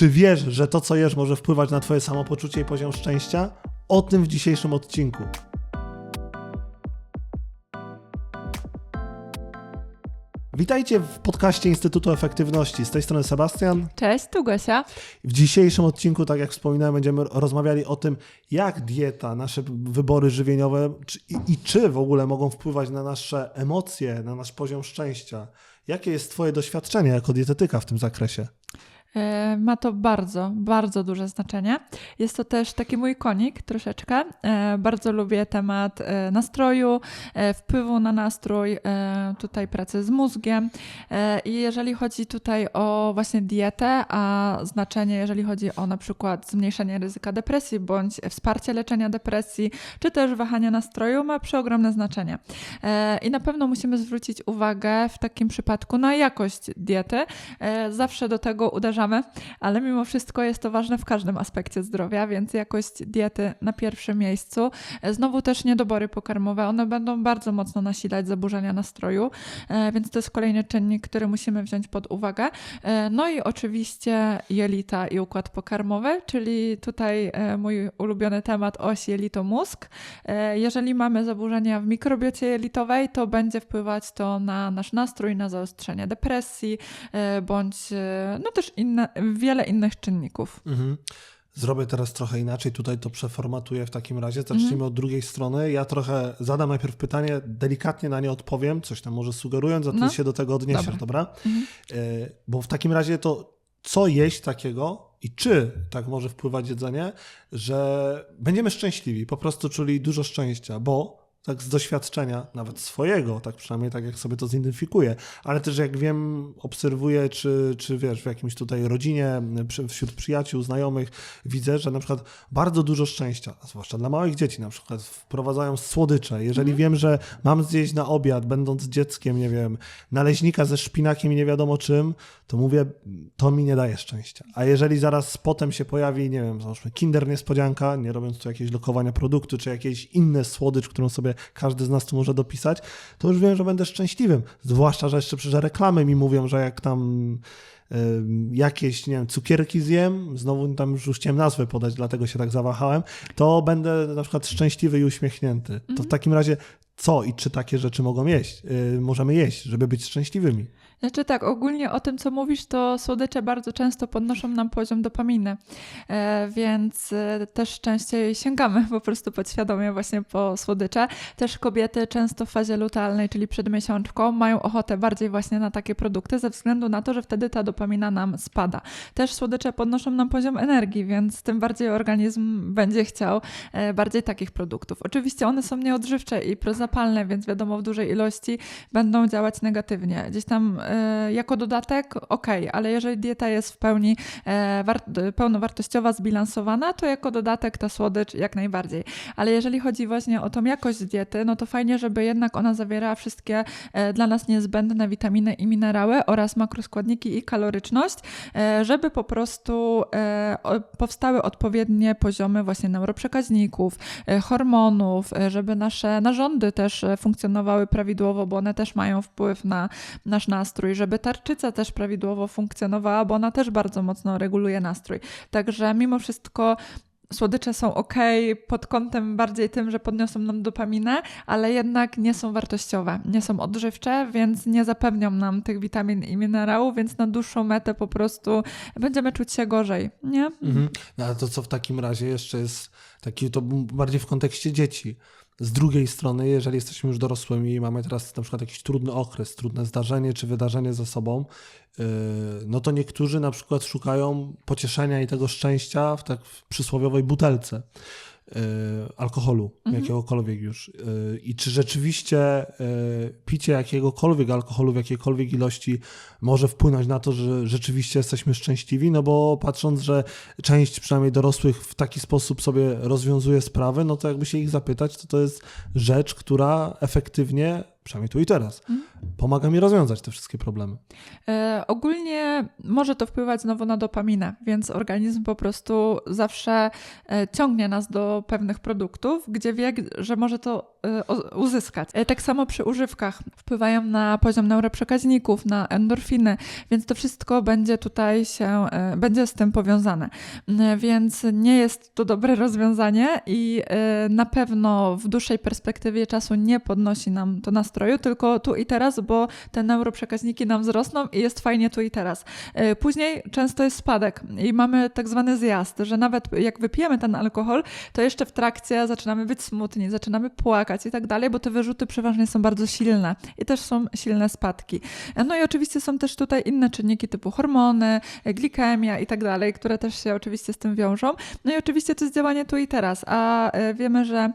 Czy wiesz, że to, co jesz, może wpływać na Twoje samopoczucie i poziom szczęścia? O tym w dzisiejszym odcinku. Witajcie w podcaście Instytutu Efektywności. Z tej strony Sebastian. Cześć, tu Gosia. W dzisiejszym odcinku, tak jak wspominałem, będziemy rozmawiali o tym, jak dieta, nasze wybory żywieniowe czy, i, i czy w ogóle mogą wpływać na nasze emocje, na nasz poziom szczęścia. Jakie jest Twoje doświadczenie jako dietetyka w tym zakresie? E, ma to bardzo, bardzo duże znaczenie. Jest to też taki mój konik troszeczkę. E, bardzo lubię temat e, nastroju, wpływu na nastrój, tutaj pracy z mózgiem. I jeżeli chodzi tutaj o właśnie dietę, a znaczenie, jeżeli chodzi o na przykład zmniejszenie ryzyka depresji bądź wsparcie leczenia depresji, czy też wahania nastroju, ma przeogromne znaczenie. I na pewno musimy zwrócić uwagę w takim przypadku na jakość diety. Zawsze do tego uderzamy ale mimo wszystko jest to ważne w każdym aspekcie zdrowia, więc jakość diety na pierwszym miejscu. Znowu też niedobory pokarmowe, one będą bardzo mocno nasilać zaburzenia nastroju, e, więc to jest kolejny czynnik, który musimy wziąć pod uwagę. E, no i oczywiście jelita i układ pokarmowy, czyli tutaj e, mój ulubiony temat oś jelito-mózg. Jeżeli mamy zaburzenia w mikrobiocie jelitowej, to będzie wpływać to na nasz nastrój, na zaostrzenie depresji, bądź no też inne wiele innych czynników. Mhm. Zrobię teraz trochę inaczej, tutaj to przeformatuję w takim razie. Zacznijmy mhm. od drugiej strony. Ja trochę zadam najpierw pytanie, delikatnie na nie odpowiem, coś tam może sugerując, a ty no. się do tego odniesiesz, dobra? dobra? Mhm. E, bo w takim razie to co jeść takiego i czy tak może wpływać jedzenie, że będziemy szczęśliwi, po prostu czuli dużo szczęścia, bo tak z doświadczenia, nawet swojego, tak przynajmniej tak jak sobie to zidentyfikuję, ale też jak wiem, obserwuję, czy, czy wiesz, w jakimś tutaj rodzinie, wśród przyjaciół, znajomych, widzę, że na przykład bardzo dużo szczęścia, zwłaszcza dla małych dzieci na przykład, wprowadzają słodycze. Jeżeli mhm. wiem, że mam zjeść na obiad, będąc dzieckiem, nie wiem, naleźnika ze szpinakiem i nie wiadomo czym, to mówię, to mi nie daje szczęścia. A jeżeli zaraz potem się pojawi, nie wiem, załóżmy kinder niespodzianka, nie robiąc tu jakieś lokowania produktu, czy jakieś inne słodycz, którą sobie każdy z nas tu może dopisać, to już wiem, że będę szczęśliwym. Zwłaszcza, że jeszcze przecież reklamy mi mówią, że jak tam jakieś, nie wiem, cukierki zjem, znowu tam już chciałem nazwę podać, dlatego się tak zawahałem, to będę na przykład szczęśliwy i uśmiechnięty. To w mhm. takim razie co i czy takie rzeczy mogą jeść, yy, możemy jeść, żeby być szczęśliwymi? Znaczy tak, ogólnie o tym, co mówisz, to słodycze bardzo często podnoszą nam poziom dopaminy, e, więc e, też częściej sięgamy po prostu podświadomie właśnie po słodycze. Też kobiety często w fazie lutealnej, czyli przed miesiączką, mają ochotę bardziej właśnie na takie produkty ze względu na to, że wtedy ta dopamina nam spada. Też słodycze podnoszą nam poziom energii, więc tym bardziej organizm będzie chciał e, bardziej takich produktów. Oczywiście one są nieodżywcze i prozapalne, więc wiadomo w dużej ilości będą działać negatywnie. Gdzieś tam jako dodatek ok, ale jeżeli dieta jest w pełni e, pełnowartościowa, zbilansowana, to jako dodatek ta słodycz jak najbardziej. Ale jeżeli chodzi właśnie o tą jakość diety, no to fajnie, żeby jednak ona zawierała wszystkie e, dla nas niezbędne witaminy i minerały oraz makroskładniki i kaloryczność, żeby po prostu powstały odpowiednie poziomy właśnie neuroprzekaźników, hormonów, żeby nasze narządy też funkcjonowały prawidłowo, bo one też mają wpływ na nasz nastrój nastrój, żeby tarczyca też prawidłowo funkcjonowała, bo ona też bardzo mocno reguluje nastrój. Także mimo wszystko słodycze są ok pod kątem bardziej tym, że podniosą nam dopaminę, ale jednak nie są wartościowe, nie są odżywcze, więc nie zapewnią nam tych witamin i minerałów, więc na dłuższą metę po prostu będziemy czuć się gorzej, nie? Mhm. No, ale to co w takim razie jeszcze jest taki, to bardziej w kontekście dzieci. Z drugiej strony, jeżeli jesteśmy już dorosłymi i mamy teraz na przykład jakiś trudny okres, trudne zdarzenie czy wydarzenie za sobą, yy, no to niektórzy na przykład szukają pocieszenia i tego szczęścia w tak w przysłowiowej butelce. Y, alkoholu, mhm. jakiegokolwiek już. Y, I czy rzeczywiście y, picie jakiegokolwiek alkoholu w jakiejkolwiek ilości może wpłynąć na to, że rzeczywiście jesteśmy szczęśliwi? No bo patrząc, że część przynajmniej dorosłych w taki sposób sobie rozwiązuje sprawy, no to jakby się ich zapytać, to to jest rzecz, która efektywnie przynajmniej tu i teraz, pomaga mi rozwiązać te wszystkie problemy. E, ogólnie może to wpływać znowu na dopaminę, więc organizm po prostu zawsze e, ciągnie nas do pewnych produktów, gdzie wie, że może to uzyskać. E, Tak samo przy używkach wpływają na poziom neuroprzekaźników, na endorfiny, więc to wszystko będzie tutaj się, e, będzie z tym powiązane. Mm, Więc nie jest to dobre rozwiązanie i e, na pewno w dłuższej perspektywie czasu nie podnosi nam to nastroju, tylko tu i teraz, bo te neuroprzekaźniki nam wzrosną i jest fajnie tu i teraz. Później często jest spadek i mamy tak zwany zjazd, że nawet jak wypijemy ten alkohol, to jeszcze w trakcie zaczynamy być smutni, zaczynamy płakać i tak dalej, bo te wyrzuty przeważnie są bardzo silne i też są silne spadki. No i oczywiście są też tutaj inne czynniki typu hormony, glikemia i tak dalej, które też się oczywiście z tym wiążą. No i oczywiście to jest działanie tu i teraz, a e, wiemy, że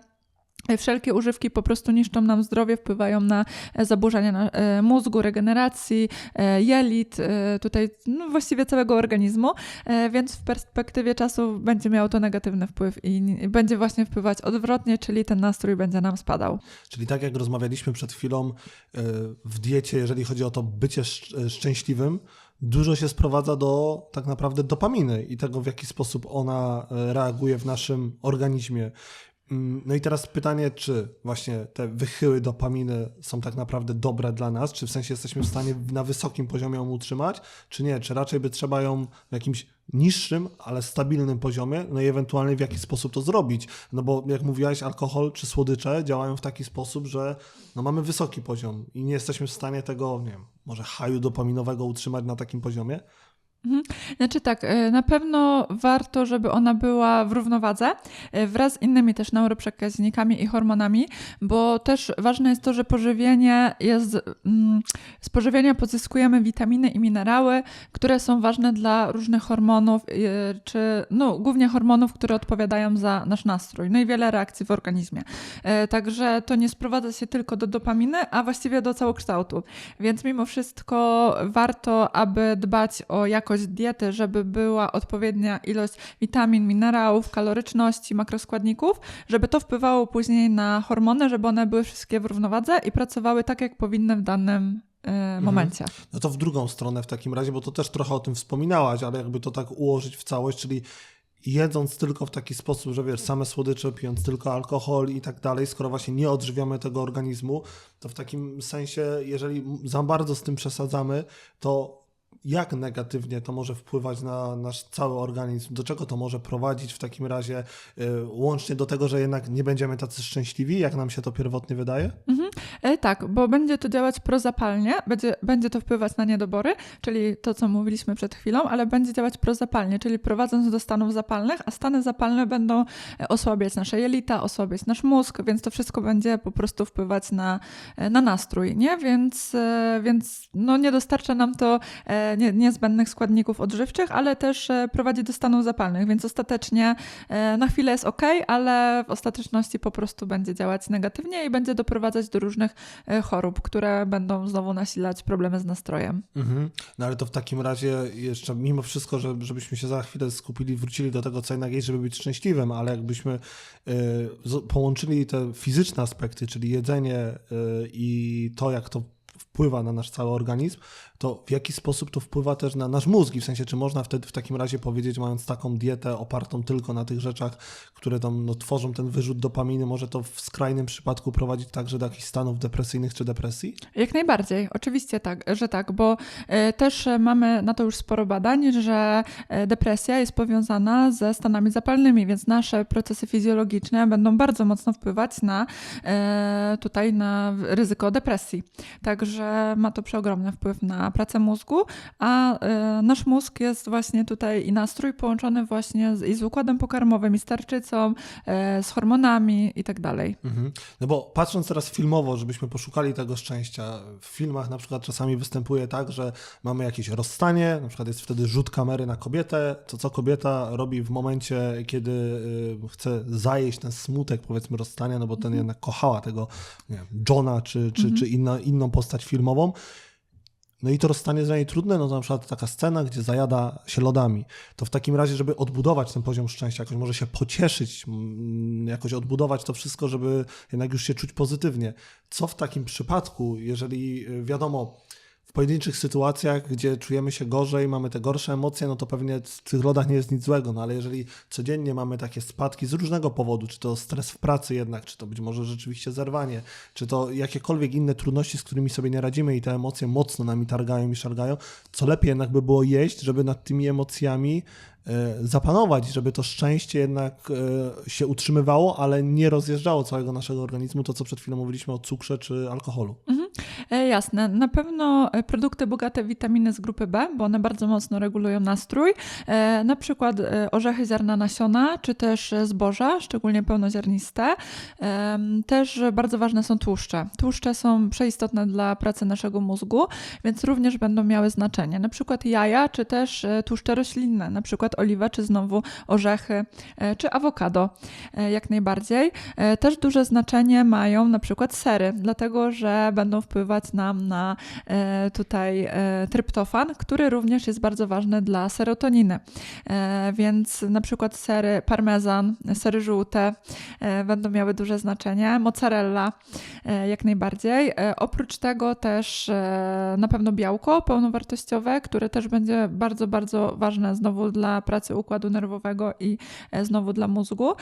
Wszelkie używki po prostu niszczą nam zdrowie, wpływają na e, zaburzenia e, mózgu, regeneracji, e, jelit, tutaj no, właściwie całego organizmu, więc w perspektywie czasu będzie miało to negatywny wpływ i będzie właśnie wpływać odwrotnie, czyli ten nastrój będzie nam spadał. Czyli tak jak rozmawialiśmy przed chwilą w diecie, jeżeli chodzi o to bycie szcz- szczęśliwym, dużo się sprowadza do tak naprawdę dopaminy i tego, w jaki sposób ona reaguje w naszym organizmie. Mm, No i teraz pytanie, czy właśnie te wychyły dopaminy są tak naprawdę dobre dla nas, czy w sensie jesteśmy w stanie na wysokim poziomie ją utrzymać, czy nie, czy raczej by trzeba ją w jakimś niższym, ale stabilnym poziomie, no i ewentualnie w jaki sposób to zrobić. No bo jak mówiłaś, alkohol czy słodycze działają w taki sposób, że no mamy wysoki poziom i nie jesteśmy w stanie tego, nie wiem, może haju dopaminowego utrzymać na takim poziomie. Znaczy tak, e, na pewno warto, żeby ona była w równowadze e, wraz z innymi też neuroprzekaźnikami i hormonami, bo też ważne jest to, że pożywienie jest, mm, z pożywienia pozyskujemy witaminy i minerały, które są ważne dla różnych hormonów, e, czy no, głównie hormonów, które odpowiadają za nasz nastrój, no i wiele reakcji w organizmie. Także to nie sprowadza się tylko do dopaminy, a właściwie do całokształtu. Więc mimo wszystko warto, aby dbać o jakość diety, żeby była odpowiednia ilość witamin, minerałów, kaloryczności, makroskładników, żeby to wpływało później na hormony, żeby one były wszystkie w równowadze i pracowały tak, jak powinny w danym e, momencie. No to w drugą stronę w takim razie, bo to też trochę o tym wspominałaś, ale jakby to tak ułożyć w całość, czyli jedząc tylko w taki sposób, że wiesz, same słodycze, pijąc tylko alkohol i tak dalej, skoro właśnie nie odżywiamy tego organizmu, to w takim sensie, jeżeli za bardzo z tym przesadzamy, to jak negatywnie to może wpływać na nasz cały organizm? Do czego to może prowadzić w takim razie, y, łącznie do tego, że jednak nie będziemy tacy szczęśliwi, jak nam się to pierwotnie wydaje? E, tak, bo będzie to działać prozapalnie, będzie, będzie to wpływać na niedobory, czyli to, co mówiliśmy przed chwilą, ale będzie działać prozapalnie, czyli prowadząc do stanów zapalnych, a stany zapalne będą e, osłabiać nasze jelita, osłabiać nasz mózg, więc to wszystko będzie po prostu wpływać na, e, na nastrój, nie? Więc, e, więc no, nie dostarcza nam to nie, niezbędnych składników odżywczych, ale też e, prowadzi do stanów zapalnych, więc ostatecznie e, na chwilę jest ok, ale w ostateczności po prostu będzie działać negatywnie i będzie doprowadzać do różnych e, chorób, które będą znowu nasilać problemy z nastrojem. Mhm. No ale to w takim razie jeszcze mimo wszystko, że, żebyśmy się za chwilę skupili, wrócili do tego, co jednak jest, żeby być szczęśliwym, ale jakbyśmy połączyli te fizyczne aspekty, czyli jedzenie i to, jak to wpływa na nasz cały organizm, to w jaki sposób to wpływa też na nasz mózg? I w sensie, czy można wtedy w takim razie powiedzieć, mając taką dietę opartą tylko na tych rzeczach, które tam no, tworzą ten wyrzut dopaminy, może to w skrajnym przypadku prowadzić także do jakichś stanów depresyjnych czy depresji? Jak najbardziej, oczywiście tak, że tak, bo e, też mamy na to już sporo badań, że e, depresja jest powiązana ze stanami zapalnymi, więc nasze procesy fizjologiczne będą bardzo mocno wpływać na e, tutaj na ryzyko depresji. Także ma to przeogromny wpływ na pracę mózgu, a e, nasz mózg jest właśnie tutaj i nastrój połączony właśnie z, i z układem pokarmowym, i z tarczycą, e, z hormonami i tak dalej. Mhm. No bo patrząc teraz filmowo, żebyśmy poszukali tego szczęścia, w filmach na przykład czasami występuje tak, że mamy jakieś rozstanie, na przykład jest wtedy rzut kamery na kobietę, to co kobieta robi w momencie, kiedy y, chce zajeść ten smutek, powiedzmy, rozstania, no bo ten jednak kochała tego nie wiem, Johna czy, czy, czy inna, inną postać filmową. No i to rozstanie jest dla niej trudne, no to na przykład taka scena, gdzie zajada się lodami. To w takim razie, żeby odbudować ten poziom szczęścia, jakoś może się pocieszyć, mm, jakoś odbudować to wszystko, żeby jednak już się czuć pozytywnie. Co w takim przypadku, jeżeli y, wiadomo, pojedynczych sytuacjach, gdzie czujemy się gorzej, mamy te gorsze emocje, no to pewnie w tych lodach nie jest nic złego, no ale jeżeli codziennie mamy takie spadki z różnego powodu, czy to stres w pracy jednak, czy to być może rzeczywiście zerwanie, czy to jakiekolwiek inne trudności, z którymi sobie nie radzimy i te emocje mocno nami targają i szargają, co lepiej jednak by było jeść, żeby nad tymi emocjami e, zapanować, żeby to szczęście jednak e, się utrzymywało, ale nie rozjeżdżało całego naszego organizmu, to co przed chwilą mówiliśmy o cukrze czy alkoholu. E, Jasne. Na pewno e, produkty bogate w witaminy z grupy B, bo one bardzo mocno regulują nastrój. E, Na przykład orzechy ziarna nasiona, czy też zboża, szczególnie pełnoziarniste. Też bardzo ważne są tłuszcze. Tłuszcze są przeistotne dla pracy naszego mózgu, więc również będą miały znaczenie. Na przykład jaja, czy też tłuszcze roślinne, na przykład oliwa, czy znowu orzechy, czy awokado, jak najbardziej. Też duże znaczenie mają na przykład sery, dlatego że będą wpływać nam na e, tutaj e, tryptofan, który również jest bardzo ważny dla serotoniny. E, Więc na przykład sery parmezan, sery żółte będą miały duże znaczenie, mozzarella jak najbardziej. Oprócz tego też na pewno białko pełnowartościowe, które też będzie bardzo, bardzo ważne znowu dla pracy układu nerwowego i znowu dla mózgu.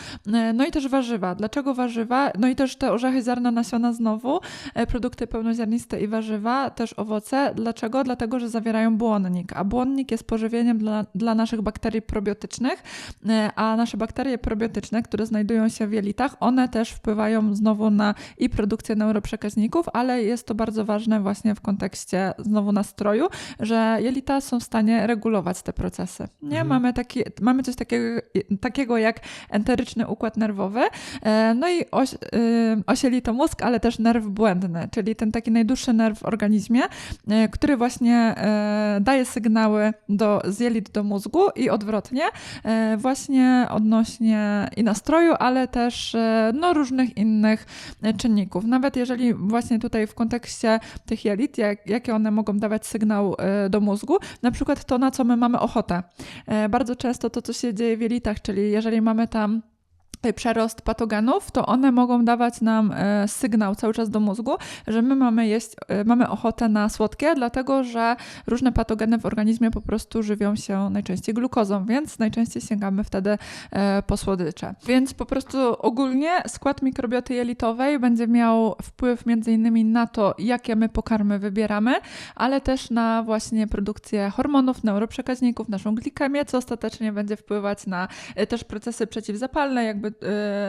No i też warzywa. Dlaczego warzywa? No i też te orzechy, ziarna, nasiona znowu, produkty pełnoziarniste i warzywa, też owoce. Dlaczego? Dlatego, że zawierają błonnik, a błonnik jest pożywieniem dla, dla naszych bakterii probiotycznych, e, a nasze bakterie probiotyczne, które znajdują się w jelitach, one też wpływają znowu na i produkcję neuroprzekaźników, ale jest to bardzo ważne właśnie w kontekście znowu nastroju, że jelita są w stanie regulować te procesy. Nie? Mhm. Mamy, taki, mamy coś takiego, takiego jak enteryczny układ nerwowy, e, no i oś, y, osieli to mózg, ale też nerw błędny, czyli ten taki najdłuższy nerw w organizmie, e, który właśnie e, daje sygnały do, z jelit do mózgu i odwrotnie, e, właśnie odnośnie i nastroju, ale też no, różnych innych czynników. Nawet jeżeli właśnie tutaj w kontekście tych jelit, jak, jakie one mogą dawać sygnał do mózgu, na przykład to, na co my mamy ochotę. Bardzo często to, co się dzieje w jelitach, czyli jeżeli mamy tam przerost patogenów, to one mogą dawać nam e, sygnał cały czas do mózgu, że my mamy jeść, e, mamy ochotę na słodkie, dlatego że różne patogeny w organizmie po prostu żywią się najczęściej glukozą, więc najczęściej sięgamy wtedy e, po słodycze. Więc po prostu ogólnie skład mikrobioty jelitowej będzie miał wpływ między innymi na to, jakie my pokarmy wybieramy, ale też na właśnie produkcję hormonów, neuroprzekaźników, naszą glikemię, co ostatecznie będzie wpływać na też procesy przeciwzapalne, jakby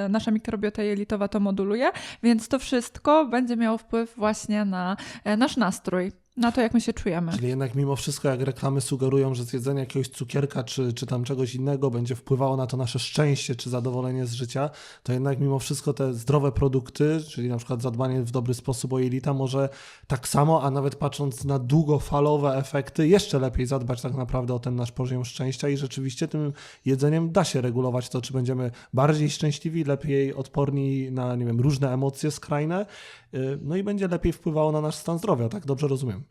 nasza mikrobiota jelitowa to moduluje, więc to wszystko będzie miało wpływ właśnie na e, nasz nastrój, na to, jak my się czujemy. Czyli jednak mimo wszystko, jak reklamy sugerują, że zjedzenie jakiegoś cukierka czy, czy tam czegoś innego będzie wpływało na to nasze szczęście czy zadowolenie z życia, to jednak mimo wszystko te zdrowe produkty, czyli na przykład zadbanie w dobry sposób o jelita, może tak samo, a nawet patrząc na długofalowe efekty, jeszcze lepiej zadbać tak naprawdę o ten nasz poziom szczęścia i rzeczywiście tym jedzeniem da się regulować to, czy będziemy bardziej szczęśliwi, lepiej odporni na, nie wiem, różne emocje skrajne, yy, no i będzie lepiej wpływało na nasz stan zdrowia, tak dobrze rozumiem?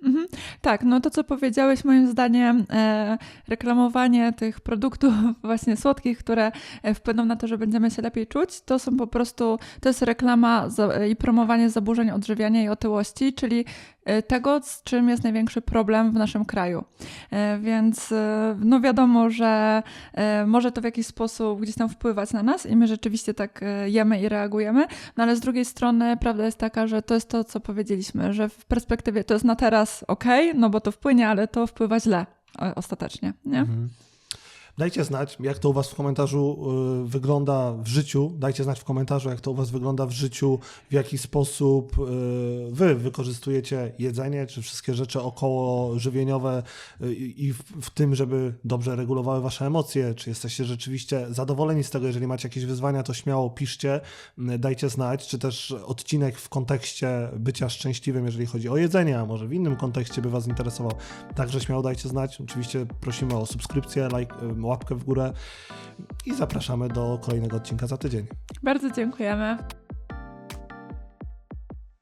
Tak, no to co powiedziałeś, moim zdaniem, e, reklamowanie tych produktów właśnie słodkich, które e, wpłyną na to, że będziemy się lepiej czuć, to są po prostu, to jest reklama za, i promowanie zaburzeń odżywiania i otyłości, czyli tego, z czym jest największy problem w naszym kraju. E, więc e, no wiadomo, że e, może to w jakiś sposób gdzieś tam wpływać na nas i my rzeczywiście tak e, jemy i reagujemy, no ale z drugiej strony prawda jest taka, że to jest to, co powiedzieliśmy, że w perspektywie to jest na teraz ok, no bo to wpłynie, ale to wpływa źle ostatecznie, nie? Mhm. Dajcie znać, jak to u Was w komentarzu y, wygląda w życiu. Dajcie znać w komentarzu, jak to u Was wygląda w życiu, w jaki sposób y, Wy wykorzystujecie jedzenie, czy wszystkie rzeczy około żywieniowe y, i w, tym, żeby dobrze regulowały Wasze emocje. Czy jesteście rzeczywiście zadowoleni z tego? Jeżeli macie jakieś wyzwania, to śmiało piszcie, y, dajcie znać, czy też odcinek w kontekście bycia szczęśliwym, jeżeli chodzi o jedzenie, a może w innym kontekście by Was interesował. Także śmiało dajcie znać. Oczywiście prosimy o subskrypcję, like, łapkę w górę i zapraszamy do kolejnego odcinka za tydzień. Bardzo dziękujemy.